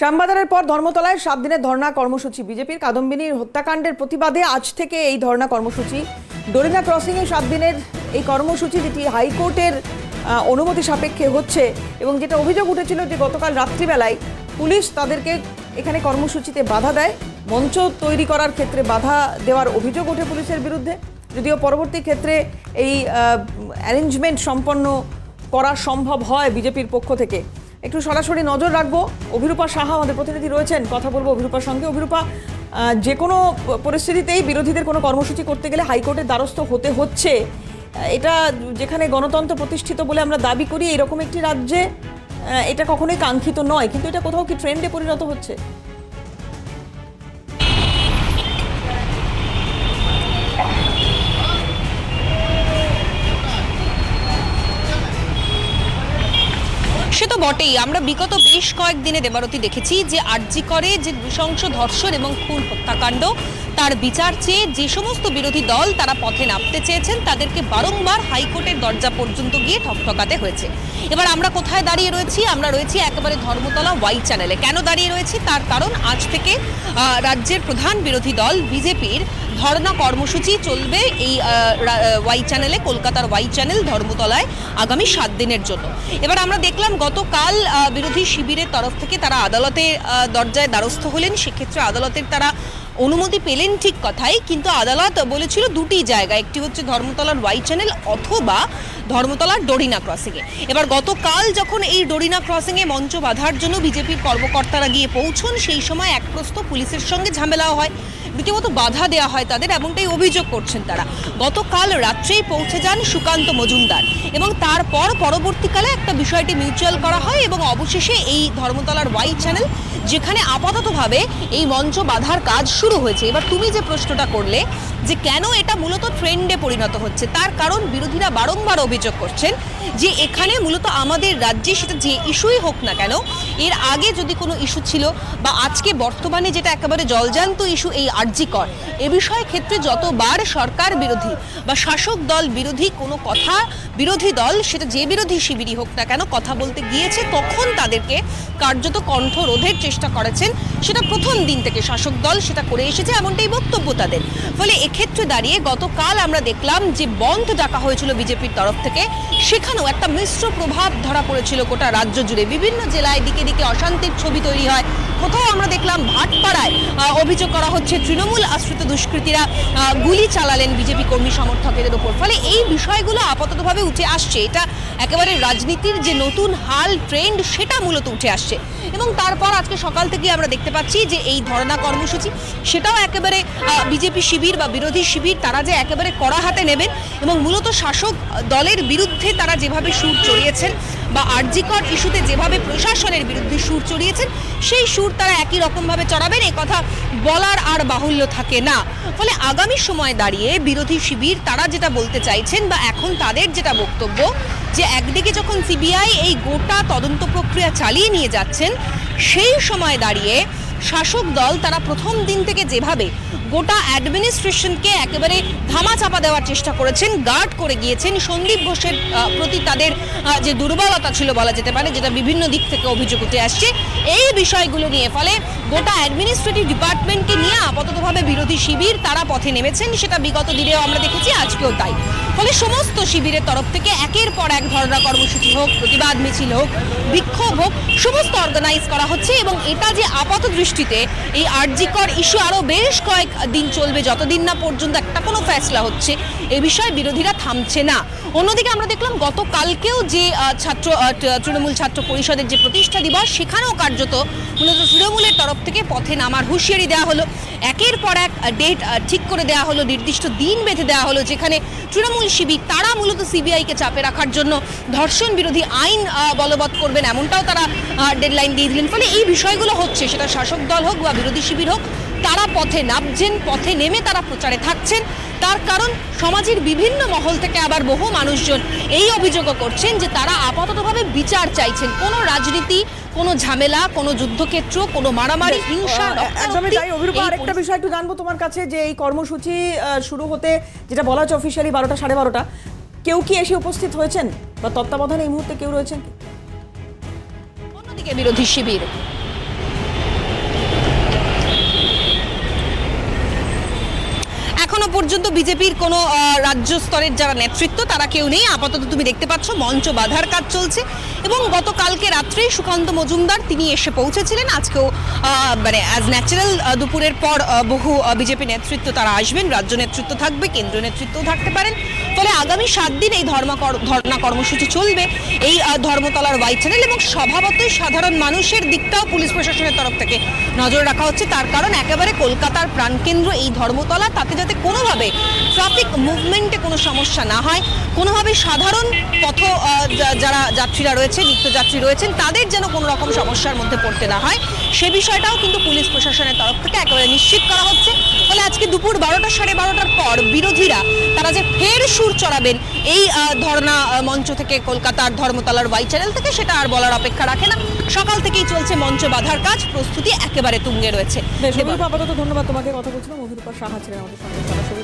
শ্যামবাজারের পর ধর্মতলায় সাত দিনের ধর্ণা কর্মসূচি। বিজেপির কাদম্বিনীর হত্যাকাণ্ডের প্রতিবাদে আজ থেকে এই ধর্ণা কর্মসূচি। ডোরিনা ক্রসিংয়ে সাত দিনের এই কর্মসূচি, যেটি হাইকোর্টের অনুমতি সাপেক্ষে হচ্ছে এবং যেটা অভিযোগ উঠেছিল যে গতকাল রাত্রিবেলায় পুলিশ তাদেরকে এখানে কর্মসূচিতে বাধা দেয়। মঞ্চ তৈরি করার ক্ষেত্রে বাধা দেওয়ার অভিযোগ ওঠে পুলিশের বিরুদ্ধে। যদিও পরবর্তী ক্ষেত্রে এই অ্যারেঞ্জমেন্ট সম্পন্ন করা সম্ভব হয় বিজেপির পক্ষ থেকে। একটু সরাসরি নজর রাখব। অভিরূপা সাহা আমাদের প্রতিনিধি রয়েছেন। কথা বলব অভিরূপার সঙ্গে। অভিরূপা যে কোনো পরিস্থিতিতেই বিরোধীদের কোনো কর্মসূচি করতে গেলে হাইকোর্টের দ্বারস্থ হতে হচ্ছে। এটা যেখানে গণতন্ত্র প্রতিষ্ঠিত বলে আমরা দাবি করি, এরকম একটি রাজ্যে এটা কখনোই কাঙ্ক্ষিত নয়। কিন্তু এটা কোথাও কি ট্রেন্ডে পরিণত হচ্ছে? সে তো বটেই। আমরা বিগত বেশ কয়েকদিনে দেবারতী দেখেছি যে আরজি করে যে নৃশংস ধর্ষণ এবং খুন হত্যাকাণ্ড, তার বিচার চেয়ে যে সমস্ত বিরোধী দল তারা পথে নামতে চেয়েছেন, তাদেরকে বারংবার হাইকোর্টের দরজা পর্যন্ত গিয়ে ঠকঠকাতে হয়েছে। এবার আমরা কোথায় দাঁড়িয়ে রয়েছি? আমরা রয়েছি একেবারে ধর্মতলা ওয়াই চ্যানেলে। কেন দাঁড়িয়ে রয়েছি? তার কারণ আজ থেকে রাজ্যের প্রধান বিরোধী দল, বিজেপির ধর্ণা কর্মসূচি চলবে এই ওয়াই চ্যানেলে কলকাতার ওয়াই চ্যানেল ধর্মতলায় আগামী সাত দিনের জন্য। এবার আমরা দেখলাম গতকাল বিরোধী শিবিরের তরফ থেকে তারা আদালতে দরজায় দ্বারস্থ হলেন। সেক্ষেত্রে আদালতের তারা অনুমতি পেলেন ঠিক কথাই, কিন্তু আদালত বলেছিল দুটি জায়গা, একটি হচ্ছে ধর্মতলার ওয়াই চ্যানেল অথবা ধর্মতলার ডোরিনা ক্রসিংয়ে এবার গতকাল যখন এই ডোরিনা ক্রসিংয়ে মঞ্চ বাঁধার জন্য বিজেপির কর্মকর্তারা গিয়ে পৌঁছন, সেই সময় এক প্রস্ত পুলিশের সঙ্গে ঝামেলাও হয়। রীতিমতো বাধা দেওয়া হয় তাদের এমনটাই অভিযোগ করছেন তারা। গতকাল রাত্রেই পৌঁছে যান সুকান্ত মজুমদার এবং তারপর পরবর্তীকালে একটা বিষয়টি মিউচুয়াল করা হয় এবং অবশেষে এই ধর্মতলার ওয়াই চ্যানেল, যেখানে আপাততভাবে এই মঞ্চ বাধার কাজ শুরু হয়েছে। এবার তুমি যে প্রশ্নটা করলে যে কেন এটা মূলত ট্রেন্ডে পরিণত হচ্ছে, তার কারণ বিরোধীরা বারংবার অভিযোগ করছেন যে এখানে মূলত আমাদের রাজ্যে সেটা যে ইস্যুই হোক না কেন, এর আগে যদি কোনো ইস্যু ছিল বা আজকে বর্তমানে যেটা একেবারে জলজান্ত ইস্যু এই আর্জিকর এ বিষয়ে ক্ষেত্রে যতবার সরকার বিরোধী বা শাসক দল বিরোধী কোনো কথা, বিরোধী দল, সেটা যে বিরোধী শিবিরই হোক না কেন, কথা বলতে গিয়েছে, তখন তাদেরকে কার্যত কণ্ঠ রোধের চেষ্টা করেছেন। সেটা প্রথম দিন থেকে শাসক দল সেটা করে এসেছে, এমনটাই বক্তব্য তাদের। ফলে এক্ষেত্রে দাঁড়িয়ে গতকাল আমরা দেখলাম যে বন্ধ ডাকা হয়েছিল বিজেপির তরফ থেকে। সেখানেও একটা মিশ্র প্রভাব ধরা পড়েছিল গোটা রাজ্য জুড়ে। বিভিন্ন জেলায় দিকে দিকে অশান্তির ছবি তৈরি হয়। কোথাও আমরা দেখলাম ভাটপাড়ায় অভিযোগ করা হচ্ছে তৃণমূল আশ্রিত দুষ্কৃতীরা গুলি চালালেন বিজেপি কর্মী সমর্থকদের ওপর। ফলে এই বিষয়গুলো আপাততভাবে উঠে আসছে। এটা একেবারে রাজনীতির যে নতুন হাল ট্রেন্ড সেটা মূলত উঠে আসছে। এবং তারপর আজকে সকাল থেকে আমরা দেখতে পাচ্ছি যে এই ধর্ণা কর্মসূচি, সেটাও একেবারে বিজেপি শিবির বা বিরোধী শিবির তারা যে একেবারে কড়া হাতে নেবেন এবং মূলত শাসক দলের বিরুদ্ধে তারা যেভাবে সুর চড়িয়েছেন বা আর্জিকর ইস্যুতে যেভাবে প্রশাসনের বিরুদ্ধে সুর চড়িয়েছেন, সেই সুর তারা একই রকমভাবে চড়াবেন এ কথা বলার আর বাহুল্য থাকে না। ফলে আগামী সময় দাঁড়িয়ে বিরোধী শিবির, তারা যেটা বলতে চাইছেন বা এখন তাদের যেটা বক্তব্য, যে একদিকে যখন সিবিআই এই গোটা তদন্ত প্রক্রিয়া চালিয়ে নিয়ে যাচ্ছেন, সেই সময় দাঁড়িয়ে শাসক দল তারা প্রথম দিন থেকে যেভাবে গোটা অ্যাডমিনিস্ট্রেশনকে একেবারে ধামাচাপা দেওয়ার চেষ্টা করেছেন গার্ড করে গিয়েছেন, সন্দীপ ঘোষের প্রতি তাদের যে দুর্বলতা ছিল বলা যেতে পারে, যেটা বিভিন্ন দিক থেকে অভিযোগ উঠে আসছে, এই বিষয়গুলো নিয়ে ফলে গোটা অ্যাডমিনিস্ট্রেটিভ ডিপার্টমেন্টকে নিয়ে আপাততভাবে বিরোধী শিবির তারা পথে নেমেছেন, সেটা বিগত দিনেও আমরা দেখেছি, আজকেও তাই। ফলে সমস্ত শিবিরের তরফ থেকে একের পর এক ধরনা কর্মসূচি হোক, প্রতিবাদ মিছিল হোক, বিক্ষোভ হোক, সমস্ত অর্গানাইজ করা হচ্ছে এবং এটা যে আপাত দৃষ্টিতে এই আর্জিকর ইস্যু আরও বেশ কয়েক দিন চলবে, যতদিন না পর্যন্ত একটা কোনো ফ্যাসলা হচ্ছে, এ বিষয়ে বিরোধীরা থামছে না। অন্যদিকে আমরা দেখলাম গতকালকেও যে ছাত্র তৃণমূল ছাত্র পরিষদের যে প্রতিষ্ঠা দিবস, সেখানেও কার্যত মূলত তৃণমূলের তরফ থেকে পথে নামার হুঁশিয়ারি দেওয়া হলো। একের পর এক ডেট ঠিক করে দেওয়া হলো, নির্দিষ্ট দিন বেঁধে দেওয়া হলো, যেখানে তৃণমূল শিবির, তারা মূলত সিবিআইকে চাপে রাখার জন্য ধর্ষণ বিরোধী আইন বলবৎ করবেন, এমনটাও তারা ডেডলাইন দিয়ে দিলেন। ফলে এই বিষয়গুলো হচ্ছে, সেটা শাসক দল হোক বা বিরোধী শিবির হোক, তারা পথে নামছেন, পথে নেমে তারা প্রচারে থাকছেন। তার কারণ সমাজের বিভিন্ন মহল থেকে আবার বহু মানুষজন এই অভিযোগও করছেন যে তারা আপাততভাবে বিচার চাইছেন। কোনো রাজনীতি কোনো ঝামেলা কোনো যুদ্ধক্ষেত্র কোনো মারামারি হিংসা আহ, একদমই তাই। অভিরূপা আরেকটা বিষয় একটু জানব তোমার কাছে যে এই কর্মসূচি শুরু হতে যেটা বলা হচ্ছে অফিসিয়ালি বারোটা সাড়ে বারোটা কেউ কি এসে উপস্থিত হয়েছেন? বা তত্ত্বাবধানে এই মুহূর্তে কেউ রয়েছেন অন্যদিকে বিরোধী শিবির। এখনও পর্যন্ত বিজেপির কোনো রাজ্য স্তরের যারা নেতৃত্ব, তারা কেউ নেই। আপাতত তুমি দেখতে পাচ্ছ, মঞ্চ বাধার কাজ চলছে। এবং গতকালকে রাত্রে সুকান্ত মজুমদার, তিনি এসে পৌঁছেছিলেন। আজকেও মানে অ্যাজ ন্যাচারাল দুপুরের পর বহু বিজেপি নেতৃত্ব তারা আসবেন। রাজ্য নেতৃত্ব থাকবে, কেন্দ্রীয় নেতৃত্বও থাকতে পারেন। ফলে আগামী সাত দিন এই ধর্মা ধর্ণা কর্মসূচি চলবে। এই ধর্মতলার ওয়াইট চ্যানেল এবং স্বভাবতই সাধারণ মানুষের দিকটাও পুলিশ প্রশাসনের তরফ থেকে নজর রাখা হচ্ছে। তার কারণ একেবারে কলকাতার প্রাণকেন্দ্র এই ধর্মতলা, তাতে যাতে কোনোভাবে ট্রাফিক মুভমেন্টে কোনো সমস্যা না হয়, কোনোভাবে সাধারণ পথ যারা যাত্রীরা রয়েছে নিত্যযাত্রী রয়েছেন, তাদের যেন কোনো রকম সমস্যার মধ্যে পড়তে না হয়। সে বিষয়টাও কিন্তু পুলিশ প্রশাসনের তরফ থেকে একেবারে নিশ্চিত করা হচ্ছে। ফলে আজকে দুপুর বারোটা সাড়ে বারোটার পর বিরোধীরা তারা যে ফের সুর চড়াবেন এই ধর্না ধর্ণা মঞ্চ থেকে কলকাতার ধর্মতলার ওয়াই চ্যানেল থেকে সেটা আর বলার অপেক্ষা রাখে না। সকাল থেকেই চলছে মঞ্চ বাঁধার কাজ প্রস্তুতি একেবারে তুঙ্গে রয়েছে। আপাতত ধন্যবাদ তোমাকে কথা বলছিলাম। অভিরূপা সাহা ছিলেন আমাদের সঙ্গে সরাসরি।